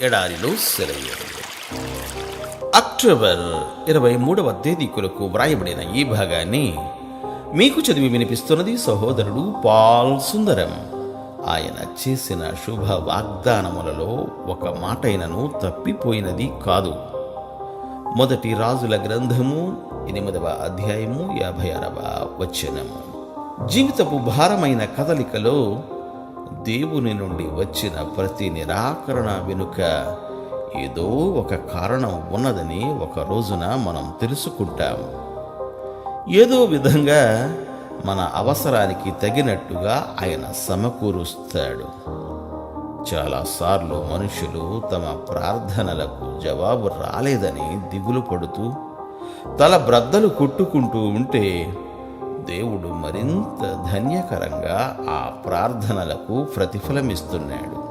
ఎడారిలో సెలయేరు. అక్టోబర్ ఇరవై మూడవ తేదీ కొరకు వ్రాయబడిన ఈ భాగాన్ని మీకు చదివి వినిపిస్తున్నది సహోదరుడు పాల్ సుందరం. ఆయన చేసిన శుభ వాగ్దానములలో ఒక మాటైనను తప్పిపోయినది కాదు. మొదటి రాజుల గ్రంథము ఎనిమిదవ అధ్యాయము యాభై ఆరవ వచనము. జీవితపు భారమైన కదలికలో దేవుని నుండి వచ్చిన ప్రతి నిరాకరణ వెనుక ఏదో ఒక కారణం ఉన్నదని ఒక రోజున మనం తెలుసుకుంటాం. ఏదో విధంగా మన అవసరానికి తగినట్టుగా ఆయన సమకూరుస్తాడు. చాలాసార్లు మనుషులు తమ ప్రార్థనలకు జవాబు రాలేదని దిగులు పడుతూ తల బ్రద్దలు కొట్టుకుంటూ ఉంటే దేవుడు మరింత ధన్యకరంగా ఆ ప్రార్థనలకు ప్రతిఫలమిస్తున్నాడు.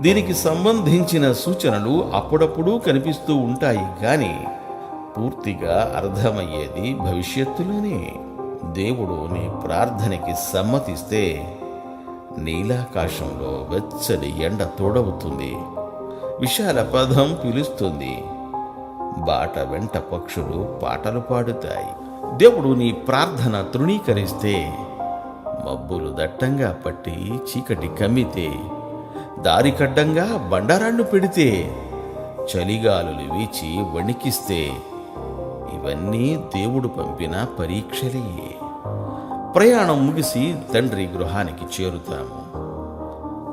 దీనికి సంబంధించిన సూచనలు అప్పుడప్పుడు కనిపిస్తూ ఉంటాయి కానీ పూర్తిగా అర్థమయ్యేది భవిష్యత్తులోనే. దేవుడు నీ ప్రార్థనకి సమ్మతిస్తే నీలాకాశంలో వెచ్చని ఎండ తోడవుతుంది. విశాల పదం పిలుస్తుంది. బాట వెంట పక్షులు పాటలు పాడుతాయి. దేవుడు నీ ప్రార్థన తృణీకరిస్తే మబ్బులు దట్టంగా పట్టి చీకటి కమ్మితే దారికడ్డంగా బండారాళ్ళు పెడితే చలిగాలులు వీచి వణికిస్తే ఇవన్నీ దేవుడు పంపిన పరీక్షలే. ప్రయాణం ముగిసి తండ్రి గృహానికి చేరుతాము.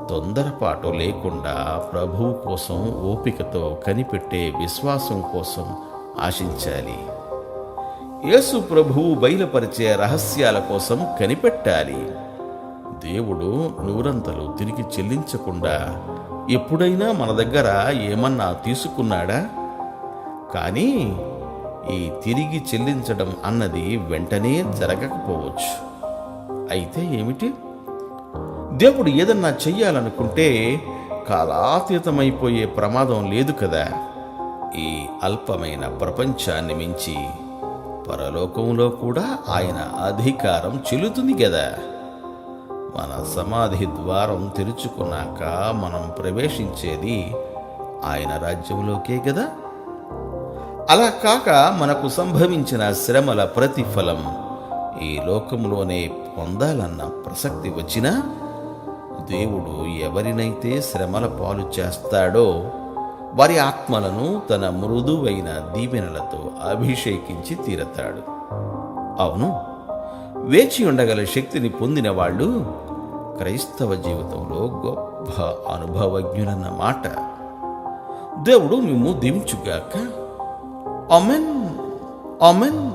తొందరపాటు లేకుండా ప్రభువు కోసం ఓపికతో కనిపెట్టే విశ్వాసం కోసం ఆశించాలి. యేసు ప్రభువు బయలుపరిచే రహస్యాల కోసం కనిపెట్టాలి. దేవుడు నూరంతలు తిరిగి చెల్లించకుండా ఎప్పుడైనా మన దగ్గర ఏమన్నా తీసుకున్నాడా? కానీ ఈ తిరిగి చెల్లించడం అన్నది వెంటనే జరగకపోవచ్చు. అయితే ఏమిటి? దేవుడు ఏదన్నా చెయ్యాలనుకుంటే కాలాతీతమైపోయే ప్రమాదం లేదు కదా. ఈ అల్పమైన ప్రపంచాన్ని మించి పరలోకంలో కూడా ఆయన అధికారం చెల్లుతుంది కదా మన సమాధి ద్వారం తెరుచుకున్నాక మనం ప్రవేశించేది ఆయన రాజ్యంలోకే కదా అలా కాక మనకు సంభవించిన శ్రమల ప్రతిఫలం ఈ లోకంలోనే పొందాలన్న ప్రసక్తి వచ్చినా దేవుడు ఎవరినైతే శ్రమల పాలు చేస్తాడో వారి ఆత్మలను తన మృదువైన దీవెనలతో అభిషేకించి తీరతాడు. అవును వేచి ఉండగల శక్తిని పొందిన వాళ్ళు క్రైస్తవ జీవితంలో గొప్ప అనుభవజ్ఞులన్న మాట. దేవుడు మేము దీవించుగాక అమెన్ అమెన్